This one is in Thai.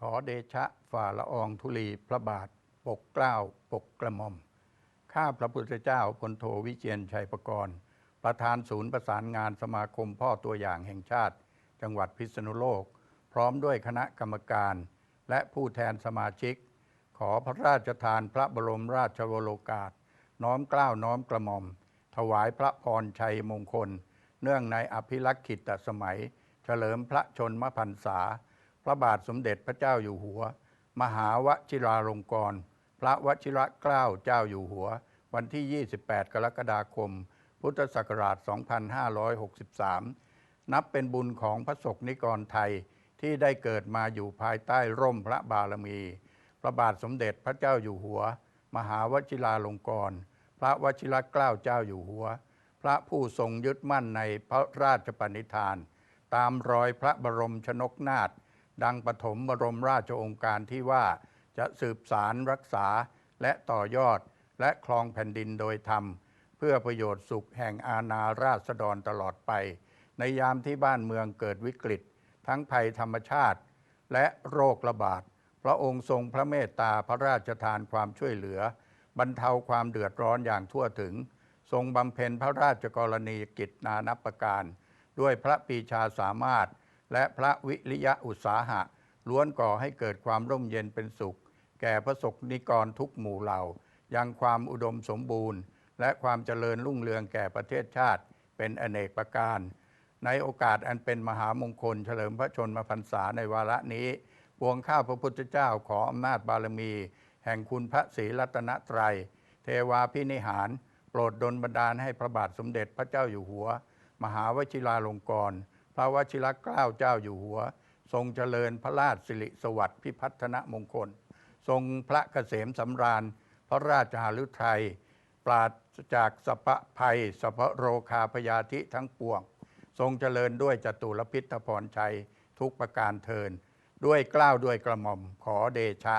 ขอเดชะฝ่าละอองธุลีพระบาท ปกเกล้าปกกระหม่อม ข้าพระพุทธเจ้าพลโทวิเชียนชัยประกรณ์ ประธานศูนย์ประสานงานสมาคมพ่อตัวอย่างแห่งชาติ จังหวัดพิษณุโลก พร้อมด้วยคณะกรรมการ และผู้แทนสมาชิก ขอพระราชทานพระบรมราชโอโลกาส น้อมเกล้าน้อมกระหม่อม ถวายพระพรชัยมงคล เนื่องในอภิลักษิตสมัย เฉลิมพระชนมพรรษา พระบาทสมเด็จพระเจ้าอยู่หัว มหาวชิราลงกรณ์พระวชิระเกล้าเจ้าอยู่หัว วันที่ 28 กรกฎาคม พุทธศักราช 2563 นับเป็นบุญของพระศกนิกรไทยที่ได้เกิดมาอยู่ภายใต้ร่มพระบารมี พระบาทสมเด็จพระเจ้าอยู่หัว มหาวชิราลงกรณ์พระวชิระเกล้าเจ้าอยู่หัว พระผู้ทรงยึดมั่นในพระราชปณิธาน ตามรอยพระบรมชนกนาถ ดังปฐมบรมราชโองการที่ว่าจะสืบสารรักษาและต่อยอดและครองแผ่นดินโดยธรรม เพื่อประโยชน์สุขแห่งอาณาราษฎรตลอดไป ในยามที่บ้านเมืองเกิดวิกฤต ทั้งภัยธรรมชาติ และโรคระบาดพระองค์ทรงพระเมตตาพระราชทานความช่วยเหลือ บรรเทาความเดือดร้อนอย่างทั่วถึง ทรงบำเพ็ญพระราชกรณียกิจนานับประการ ด้วยพระปีชาสามารถ และพระวิริยะอุตสาหะ ล้วนก่อให้เกิดความร่มเย็นเป็นสุข แก่พระสกนิกรทุกหมู่เหล่า ยังความอุดมสมบูรณ์ และความเจริญรุ่งเรืองแก่ประเทศชาติ เป็นอเนกประการ ในโอกาสอันเป็นมหามงคล เฉลิมพระชนมพรรษาในวาระนี้ปวงข้าพระพุทธเจ้าขออำนาจบารมี แห่งคุณพระศรีรัตนตรัย เทวาพินิหาร โปรดดลบันดาลให้พระบาทสมเด็จพระเจ้าอยู่หัว มหาวชิราลงกรณ์ พระวชิรเกล้าเจ้าอยู่หัว ทรงเจริญพระราชสิริสวัสดิ์พิพัฒนมงคล ทรงพระเกษมสำราญ พระราชหฤทัยปราศจากสพะภัยสพโรคาพยาธิทั้งปวง ทรงเจริญด้วยจตุรพิทพรชัยทุกประการเทิน ด้วยกล้าวด้วยกระหม่อมขอเดชะ